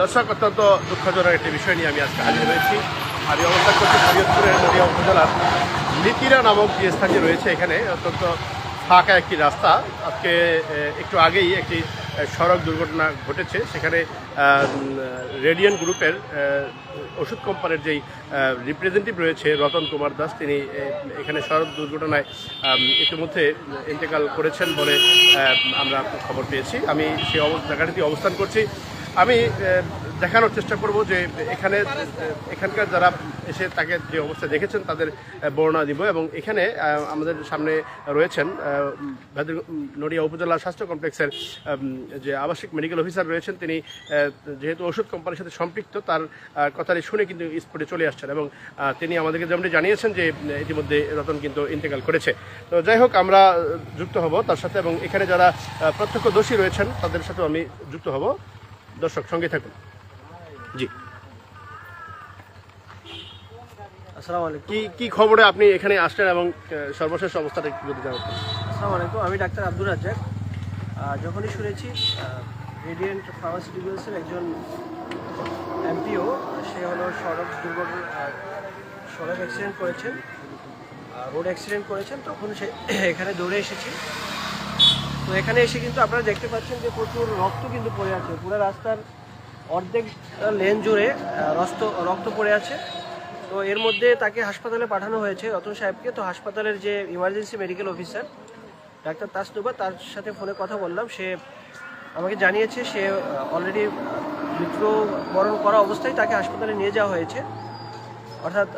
দর্শক, অত্যন্ত দুঃখজনক একটি বিষয় নিয়ে আমি আজকে হাজির হয়েছি। আমি অবস্থান করছি শরীয়তপুরের নদিয়া উপজেলার লিতিরা নামক যে স্থানটি রয়েছে এখানে, অত্যন্ত ফাঁকা একটি রাস্তা। আজকে একটু আগেই একটি সড়ক দুর্ঘটনা ঘটেছে। সেখানে রেডিয়ান গ্রুপের ওষুধ কোম্পানির যেই রিপ্রেজেন্টেটিভ রয়েছে রতন কুমার দাস, তিনি এখানে সড়ক দুর্ঘটনায় ইতিমধ্যে ইন্তেকাল করেছেন বলে আমরা খবর পেয়েছি। আমি সেই অবস্থা অবস্থান করছি। আমি দেখানোর চেষ্টা করব যে এখানে, এখানকার যারা এসে তাকে যে অবস্থা দেখেছেন, তাদের বর্ণনা দিব এবং এখানে আমাদের সামনে রয়েছেন নড়িয়া উপজেলা স্বাস্থ্য কমপ্লেক্সের যে আবাসিক মেডিকেল অফিসার রয়েছেন, তিনি যেহেতু ওষুধ কোম্পানির সাথে সম্পৃক্ত, তার কথাটি শুনে কিন্তু স্পটে চলে আসছেন এবং তিনি আমাদেরকে যেমনটি জানিয়েছেন যে ইতিমধ্যে রতন কিন্তু ইন্তেকাল করেছে। তো যাই হোক, আমরা যুক্ত হব তার সাথে এবং এখানে যারা প্রত্যক্ষদর্শী রয়েছেন, তাদের সাথেও আমি যুক্ত হব। দর্শক সঙ্গে থাকুন। জি। আসসালামু আলাইকুম। কি কি খবরে আপনি এখানে আসলেন এবং সর্বশেষ অবস্থাটা একটু যদি জানাতেন। আসসালামু আলাইকুম আমি ডাক্তার আব্দুর রাজ্জাক। যখনই শুনেছি রেডিয়েন্ট ফার্মাসিউটিক্যালসের একজন এমপিও সে হলো সড়ক দুর্ঘটনা সড়ক অ্যাক্সিডেন্ট করেছেন রোড অ্যাক্সিডেন্ট করেছেন তখন সে এখানে দৌড়ে এসেছি। তো এখানে এসে কিন্তু আপনারা দেখতে পাচ্ছেন যে প্রচুর রক্ত কিন্তু পড়ে আছে। পুরো রাস্তার অর্ধেক লেন জুড়ে রক্ত রক্ত পড়ে আছে। তো এর মধ্যে তাকে হাসপাতালে পাঠানো হয়েছে রতন সাহেবকে। তো হাসপাতালের যে emergency medical officer doctor Tasnuba, তার সাথে ফোনে কথা বললাম। সে আমাকে জানিয়েছে, সে অলরেডি মৃত্যুবরণ করা অবস্থায় তাকে হাসপাতালে নিয়ে যাওয়া হয়েছে। অর্থাৎ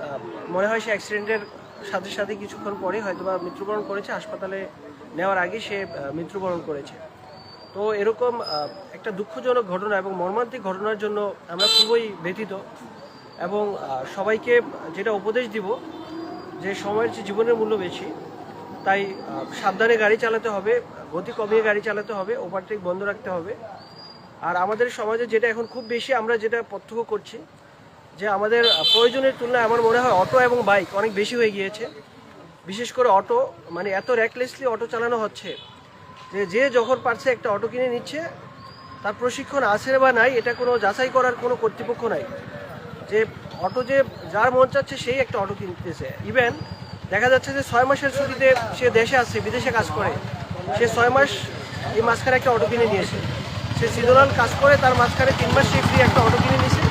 মনে হয় সে অ্যাক্সিডেন্টের সাথে সাথে কিছুক্ষণ পরে হয়তো বা মৃত্যুবরণ করেছে। হাসপাতালে নেওয়ার আগে সে মৃত্যুবরণ করেছে। তো এরকম একটা দুঃখজনক ঘটনা এবং মর্মান্তিক ঘটনার জন্য আমরা খুবই ব্যথিত এবং সবাইকে যেটা উপদেশ দিব যে সময়ের যে জীবনের মূল্য বেশি। তাই সাবধানে গাড়ি চালাতে হবে, গতি কমিয়ে গাড়ি চালাতে হবে ওভারটেক বন্ধ রাখতে হবে। আর আমাদের সমাজে যেটা এখন খুব বেশি আমরা যেটা প্রত্যক্ষ করছি, যে আমাদের প্রয়োজনের তুলনায় আমার মনে হয় অটো এবং বাইক অনেক বেশি হয়ে গিয়েছে। বিশেষ করে অটো মানে এত র্যাকলেসলি অটো চালানো হচ্ছে যে যে যখন পারছে একটা অটো কিনে নিচ্ছে, তার প্রশিক্ষণ আছে বা নাই, এটা কোনো যাচাই করার কোনো কর্তৃপক্ষ নাই। যে অটো যে যার মন চাচ্ছে সেই একটা অটো কিনতেছে। ইভেন দেখা যাচ্ছে যে ছয় মাসের ছুটিতে সে দেশে আসছে, বিদেশে কাজ করে। সে ছয় মাস এই মাঝখানে একটা অটো কিনে নিয়েছে। সে সিজনাল কাজ করে, তার মাঝখানে তিন মাস সে ফ্রি একটা অটো কিনে নিয়েছে।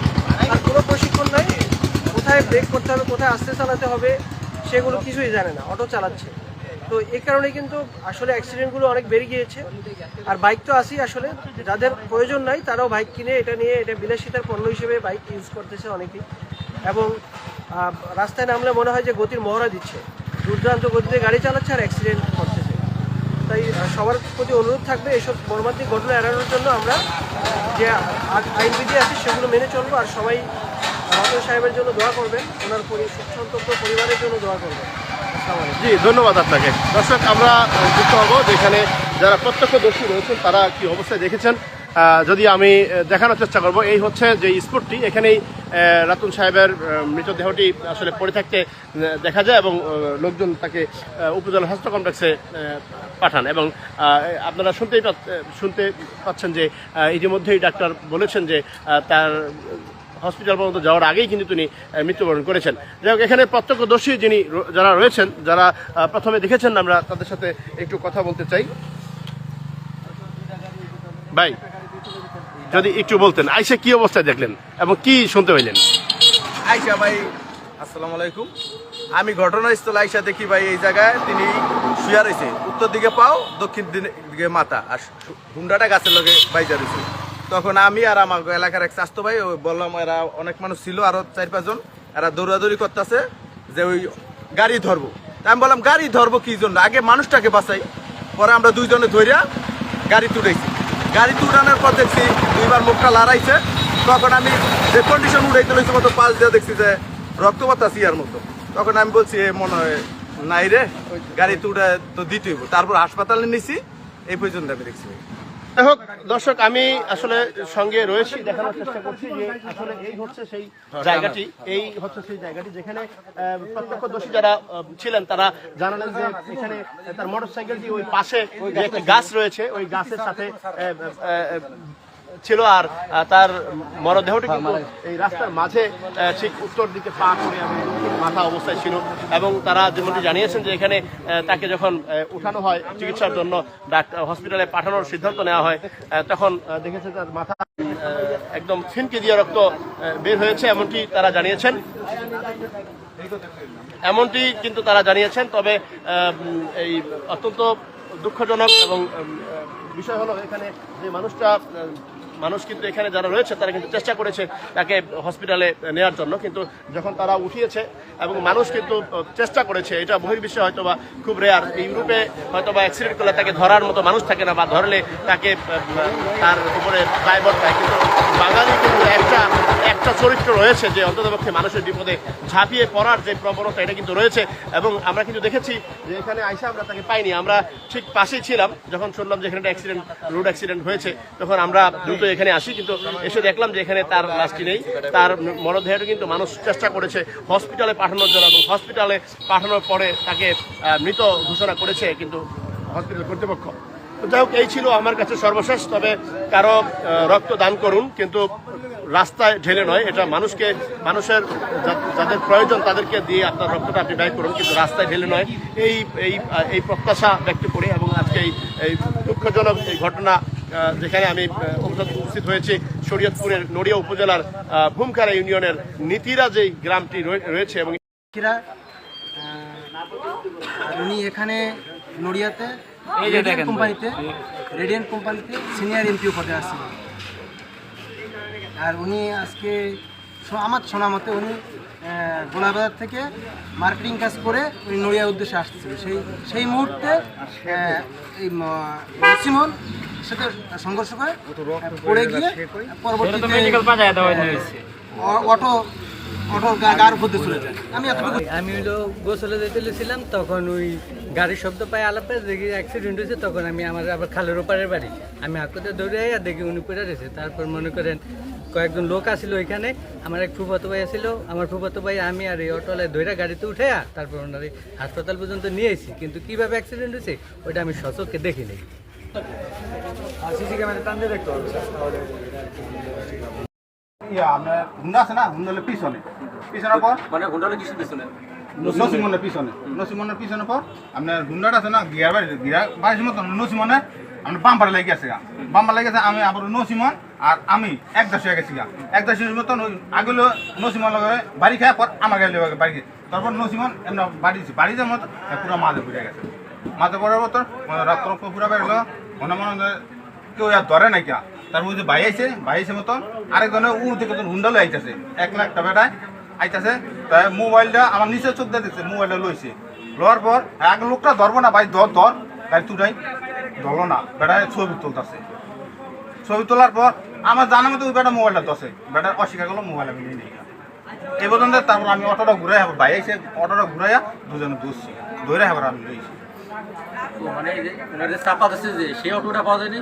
আর কোনো প্রশিক্ষণ নাই। কোথায় ব্রেক করতে হবে, কোথায় আস্তে চালাতে হবে, সেগুলো কিছুই জানে না। অটো চালাচ্ছে। তো এই কারণে কিন্তু আসলে অ্যাক্সিডেন্টগুলো অনেক বেড়ে গিয়েছে। আর বাইক তো আসি আসলে। যাদের প্রয়োজন নাই, তারাও বাইক কিনে এটা নিয়ে, এটা বিলাসিতার পণ্য হিসেবে বাইক ইউজ করতেছে অনেকেই। এবং রাস্তায় নামলে মনে হয় যে গতির মহড়া দিচ্ছে। দুর্দান্ত গতিতে গাড়ি চালাচ্ছে আর অ্যাক্সিডেন্ট করতেছে। তাই সবার প্রতি অনুরোধ থাকবে এসব মর্মান্তিক ঘটনা এড়ানোর জন্য আমরা যে আইনবিধি আছে সেগুলো মেনে চলবো। আর সবাই রতন সাহেবের জন্য দোয়া করবেন। ওনার পরি- পরিবারের জন্য দোয়া করবেন। জি, ধন্যবাদ আপনাকে। দর্শক, আমরা যুক্ত হব যেখানে যারা প্রত্যক্ষদর্শী রয়েছেন, তারা কি অবস্থায় দেখেছেন। যদি আমি দেখানোর চেষ্টা করব, এই হচ্ছে যে স্পটটি। এখানেই রাতুল সাহেবের মৃতদেহটি আসলে পড়ে থাকতে দেখা যায় এবং লোকজন তাকে উপজেলা স্বাস্থ্য কমপ্লেক্সে পাঠান এবং আপনারা শুনতেই শুনতে পাচ্ছেন যে ইতিমধ্যেই ডাক্তার বলেছেন যে তার হসপিটাল পর্যন্ত যাওয়ার আগেই কিন্তু তিনি মৃত্যুবরণ করেছেন। যাই হোক, এখানে প্রত্যক্ষদর্শী যিনি যারা রয়েছেন, যারা প্রথমে দেখেছেন, আমরা তাদের সাথে একটু কথা বলতে চাই। ভাই, যদি একটু বলতেন, আইসে কি অবস্থায় দেখলেন এবং কি শুনতে পাইলেন? আইসা ভাই, আসসালামু আলাইকুম। আমি ঘটনাস্থলে আইসা দেখি ভাই, এই জায়গায় তিনি শুয়া রয়েছে। উত্তর দিকে পাও, দক্ষিণ দিকে মাথা। আর হুন্ডাটা গাছের লগে বাইজা রয়েছে। তখন আমি আর আমার এলাকার এক স্বাস্থ্য ভাই বললাম এরা অনেক মানুষ ছিল, আরও চার পাঁচজন, এরা দৌড়াদৌড়ি করতেছে যে ওই গাড়ি ধরবো। তাই আমি বললাম, গাড়ি ধরবো কি জন্য? আগে মানুষটাকে বাঁচাই। পরে আমরা দুইজনে ধরিয়া গাড়ি তুলেছি। গাড়ি তুলানোর পর দেখছি দুইবার মুখটা লড়াইছে। তখন আমি যে কন্ডিশন উড়াইতে লইছি, মতো পাশ দিয়ে দেখছি যে রক্তপাত আছে ইয়ার মতো। তখন আমি বলছি মনে হয় নাই রে, গাড়ি তুলে তো দিতেই। তারপর হাসপাতালে নিছি, এই পর্যন্ত আমি দেখছি। হোক, দর্শক, আমি আসলে সঙ্গে রয়েছি, দেখানোর চেষ্টা করছি যে আসলে এই হচ্ছে সেই জায়গাটি, এই হচ্ছে সেই জায়গাটি যেখানে প্রত্যক্ষদর্শী যারা ছিলেন, তারা জানালেন যে এখানে তার মোটরসাইকেলটি ওই পাশে একটি গাছ রয়েছে, ওই গাছের সাথে ছিল আর তার মরদেহটি কিন্তু এই রাস্তার মাঝে ঠিক উত্তর দিকে পা করে এবং মাথা অবস্থায় ছিল। এবং তারা যেমনটি জানিয়েছেন যে এখানে তাকে যখন উঠানো হয় চিকিৎসার জন্য ডাক্তার হসপিটালে পাঠানোর সিদ্ধান্ত নেওয়া হয় তখন দেখেছে তার মাথা একদম ফিনকে দিয়ে রক্ত বের হয়েছে এমনটি তারা জানিয়েছেন। এমনটি কিন্তু তারা জানিয়েছেন তবে এই অত্যন্ত দুঃখজনক এবং বিষয় হলো এখানে যে মানুষটা মানুষ কিন্তু এখানে যারা রয়েছে, তারা কিন্তু চেষ্টা করেছে তাকে হসপিটালে নেওয়ার জন্য। কিন্তু যখন তারা উঠিয়েছে এবং মানুষ কিন্তু চেষ্টা করেছে, এটা বহির্বিশ্বে হয়তো বা খুব রেয়ার ইউরোপে হয়তো বা অ্যাক্সিডেন্ট করলে তাকে ধরার মতো মানুষ থাকে না বা ধরলে তাকে তার উপরে ড্রাইভার দেয় কিন্তু বাঙালি কিন্তু একটা একটা চরিত্র রয়েছে যে অন্ততপক্ষে মানুষের বিপদে ঝাঁপিয়ে পড়ার যে প্রবণতা এটা কিন্তু রয়েছে। এবং আমরা কিন্তু দেখেছি যে এখানে আইসা আমরা তাকে পাইনি। আমরা ঠিক পাশেই ছিলাম, যখন শুনলাম যে এখানে অ্যাক্সিডেন্ট রোড অ্যাক্সিডেন্ট হয়েছে, তখন আমরা দ্রুত এখানে আসি। কিন্তু এসে দেখলাম যে এখানে তার লাশটি নেই। তার মরদেহটা কিন্তু মানুষ চেষ্টা করেছে হসপিটালে পাঠানোর জন্য এবং হসপিটালে পাঠানোর পরে তাকে মৃত ঘোষণা করেছে কিন্তু হসপিটাল কর্তৃপক্ষ। যাই হোক এই ছিল আমার কাছে সর্বশেষ তবে কারও রক্ত দান করুন কিন্তু রাস্তায় ঢেলে নয় এটা মানুষকে মানুষের যাদের প্রয়োজন তাদেরকে দিয়ে আপনার রক্তটা আপনি ব্যয় করুন কিন্তু রাস্তায় ঢেলে নয়। এই এই এই প্রত্যাশা ব্যক্ত করি এবং আজকে এই দুঃখজনক এই ঘটনা যেখানে আমি উপস্থিত- হয়েছি শরীয়তপুরের নড়িয়া উপজেলার আহ, ভূমখারা ইউনিয়নের নীতিরা যেই গ্রামটি রয়ে- রয়েছে এবং উনি এখানে নড়িয়াতে রেডিয়েন্ট কোম্পানিতে রেডিয়েন্ট কোম্পানিতে সিনিয়র এমপিও পদে আসছেন আর উনি আজকে আমার শোনা মতে উনি গোলাবাজার থেকে মার্কেটিং কাজ করে উনি নড়িয়ার উদ্দেশ্যে আসছিল সেই সেই মুহূর্তে এই সিমন সাথে সংঘর্ষ করে পড়ে গিয়ে পরবর্তীতে অটো আমি হলো গোসলে যেতে ছিলাম তখন ওই গাড়ির শব্দ পাই আলাপে দেখি অ্যাক্সিডেন্ট হয়েছে তখন আমি আমার আবার খালের ওপারের বাড়ি। আমি হাকুতে দৌড়ে আর দেখি উনি পড়ে রয়েছে। তারপর মনে করেন কয়েকজন লোক আসিল ওইখানে আমার এক ফুফাতো ভাই আসিল আমার ফুফাতো ভাই আমি আর এই অটোলায় ধৈরা গাড়িতে উঠে তারপর ওনার এই হাসপাতাল পর্যন্ত নিয়ে এসেছি কিন্তু কীভাবে অ্যাক্সিডেন্ট হয়েছে ওইটা আমি সচক্ষে দেখিনি ইয়া আপনার হুন্ডা আছে না? হুন্ডা হলে পিছনে। পিছনের পর? মানে ঘণ্টা কিসের পিছনে? নসিমনের পিছনে। নসিমনের পিছনের পর? আপনার হুন্ডাটা আছে না? গিয়ার বাড়ি গিয়ার বাড়ির মতন নসিমনে আপনার বাম্পারে লেগে আছে গা। বাম্পার লেগে আছে আমি আবার নসিমন আর আমি এক দশ হয়ে গেছি গা। এক দশ মতন আগেলো নসিমন লগে বাড়ি খায় পর আমার গাড়ি লেগে বাড়ি তারপর নসিমন এমন বাড়ি দিছি। বাড়ি যাওয়ার মতো পুরো মাঝে পড়ে গেছে। মাঝে পড়ার মতন রাত্র পুরো বেরোলো মনে মনে কেউ আর ধরে নাই কিয়া তার মধ্যে ভাই আইছে ভাই আইছে মতন আরেকজনে উ থেকে তো হুন্ডালে আইতাছে, এক লাখ টাকা বেটায় আইতাছে। তাই মোবাইলটা আমার নিচে চোখ দিয়ে দিচ্ছে মোবাইলটা লইছে। লওয়ার পর এক লোকটা ধরবো না, ভাই ধর ধর গাড়ি তুটাই ধরলো না বেটায় ছবি তুলতেছে। ছবি তোলার পর, আমার জানা মতো ওই বেটা মোবাইলটা দশে বেটা অস্বীকার করল, মোবাইল আমি নিয়ে নিই। এই পর্যন্ত তারপর আমি অটোটা ঘুরাই হব ভাই আইসে অটোটা ঘুরাইয়া দুজনে দোষছি ধরে হবার আমি লইছি। মানে আছে যে, সেই অটোটা পাওয়া যায়নি?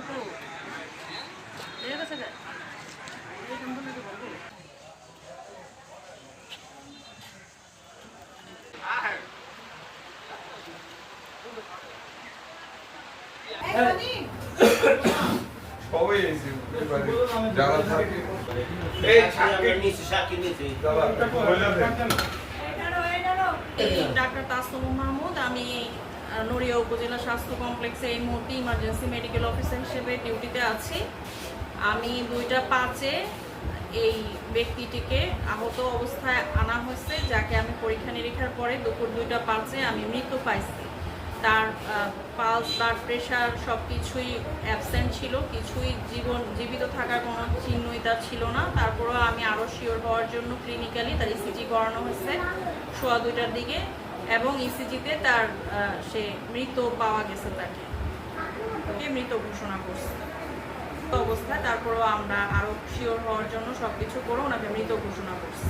ডাক্তার তাসম মাহমুদ, আমি নড়িয়া উপজেলা স্বাস্থ্য কমপ্লেক্সে এই মুহূর্তে ইমার্জেন্সি মেডিকেল অফিসার হিসেবে ডিউটিতে আছি। আমি দুইটা পাঁচে এই ব্যক্তিটিকে আহত অবস্থায় আনা হয়েছে, যাকে আমি পরীক্ষা নিরীক্ষার পরে দুপুর দুইটা পাঁচে আমি মৃত্যু পাইছি। তার পালস তার প্রেশার সব কিছুই অ্যাবসেন্ট ছিল, কিছুই জীবন, জীবিত থাকার কোনো চিহ্নই তার ছিল না। তারপরেও আমি আরও শিওর হওয়ার জন্য ক্লিনিক্যালি তার ইসিজি করানো হয়েছে সোয়া দুইটার দিকে এবং ইসিজিতে তার সে মৃত পাওয়া গেছে তাকে। মৃত ঘোষণা করছে। অবস্থায়, তারপরেও আমরা আরও শিওর হওয়ার জন্য সব কিছু করে ওনাকে মৃত ঘোষণা করছি।